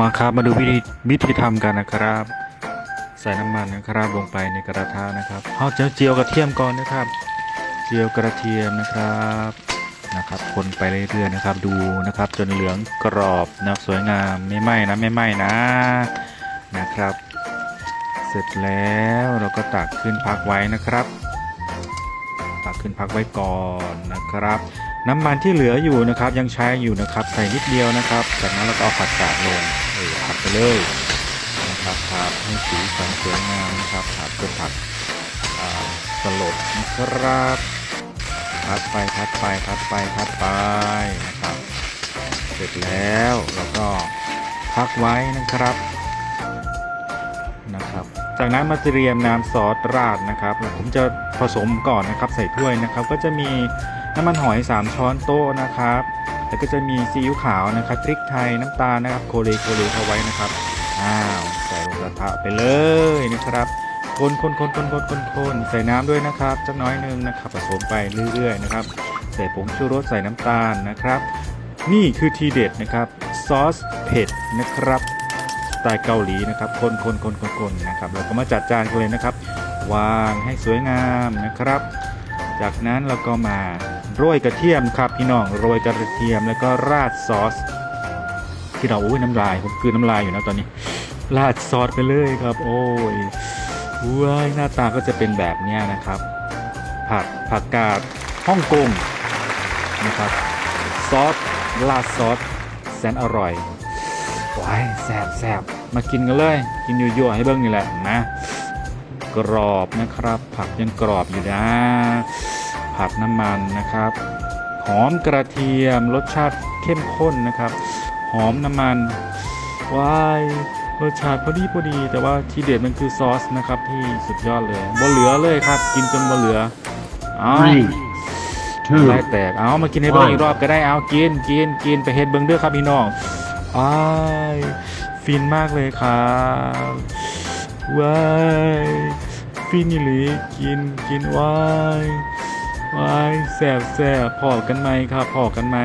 มาครับมาดูวิธีวิธีทำกันนะครับ ใส่น้ำมันนะครับลงไปในกระทะนะครับเอาเจียวเจียวกระเทียมก่อนนะครับ เจียวกระเทียมนะครับนะครับ คนไปเรื่อยๆนะครับ ดูนะครับ จนเหลืองกรอบนะสวยงามไม่ไหม้นะไม่ไหม้นะนะครับ เสร็จแล้วเราก็ตักขึ้นพักไว้นะครับ ตักขึ้นพักไว้ก่อนนะครับ น้ำมันที่เหลืออยู่นะครับยังใช้อยู่นะครับใส่นิดเดียวนะครับ จากนั้นเราก็เอาผัดกาดลงเออผัดไปเลยนะครับผัดให้สีสันสวยงามนะครับผัดจนผัดสลดนะครับผัดไปผัดไปผัดไปผัดไปนะครับ เสร็จแล้วเราก็พักไว้นะครับนะครับ จากนั้นมาเตรียมน้ำซอสราดนะครับ ผมจะผสมก่อนนะครับใส่ถ้วยนะครับ ก็จะมี น้ำมันหอย 3 ช้อนโต๊ะนะครับ แล้วก็จะมีซีอิ๊วขาวนะครับพริกไทยน้ำตาลนะครับโคเลโคเลเข้าไว้นะครับอ้าวใส่ลงกระทะไปเลยนะครับคนคนคนคนคนคนคนใส่น้ำด้วยนะครับจักน้อยนึงนะครับผสมไปเรื่อยๆนะครับใส่ผงชูรสใส่น้ำตาลนะครับ นี่คือทีเด็ดนะครับซอสเผ็ดนะครับสไตล์เกาหลีนะครับ คนคนคนคนคนนะครับเราก็มาจัดจานกันเลยนะครับ วางให้สวยงามนะครับ จากนั้นเราก็มา โรยกระเทียมครับพี่น้องโรยกระเทียมแล้วก็ราดซอส ที่เราอุ้ยน้ำลายผมกลืนน้ำลายอยู่นะตอนนี้ ราดซอสไปเลยครับ โอ้ยว้ายหน้าตาก็จะเป็นแบบนี้นะครับ ผัดผักกาดฮ่องกงนะครับซอสราดซอสแสนอร่อยว้ายแซ่บแซ่บมากินกันเลย กินยั่วๆให้เบิ้งนี่แหละนะ กรอบนะครับ ผักยังกรอบอยู่นะ ผัดน้ำมันนะครับ หอมกระเทียมรสชาติเข้มข้นนะครับ หอมน้ำมันว้ายรสชาติพอดีพอดี แต่ว่าที่เด็ดมันคือซอสนะครับที่สุดยอดเลยบ่เหลือเลยครับ กินจนบ่เหลืออ้าว Three, two, ไล่แตกเอามากินให้เบิ้งอีกรอบก็ได้เอากินกินกินไปเฮ็ดเบิ้งเด้อครับพี่น้องอ้ายฟินมากเลยครับว้ายฟินอีหลีกินกินว้าย วายแสบแสบพอกันไหมครับพอกันไหม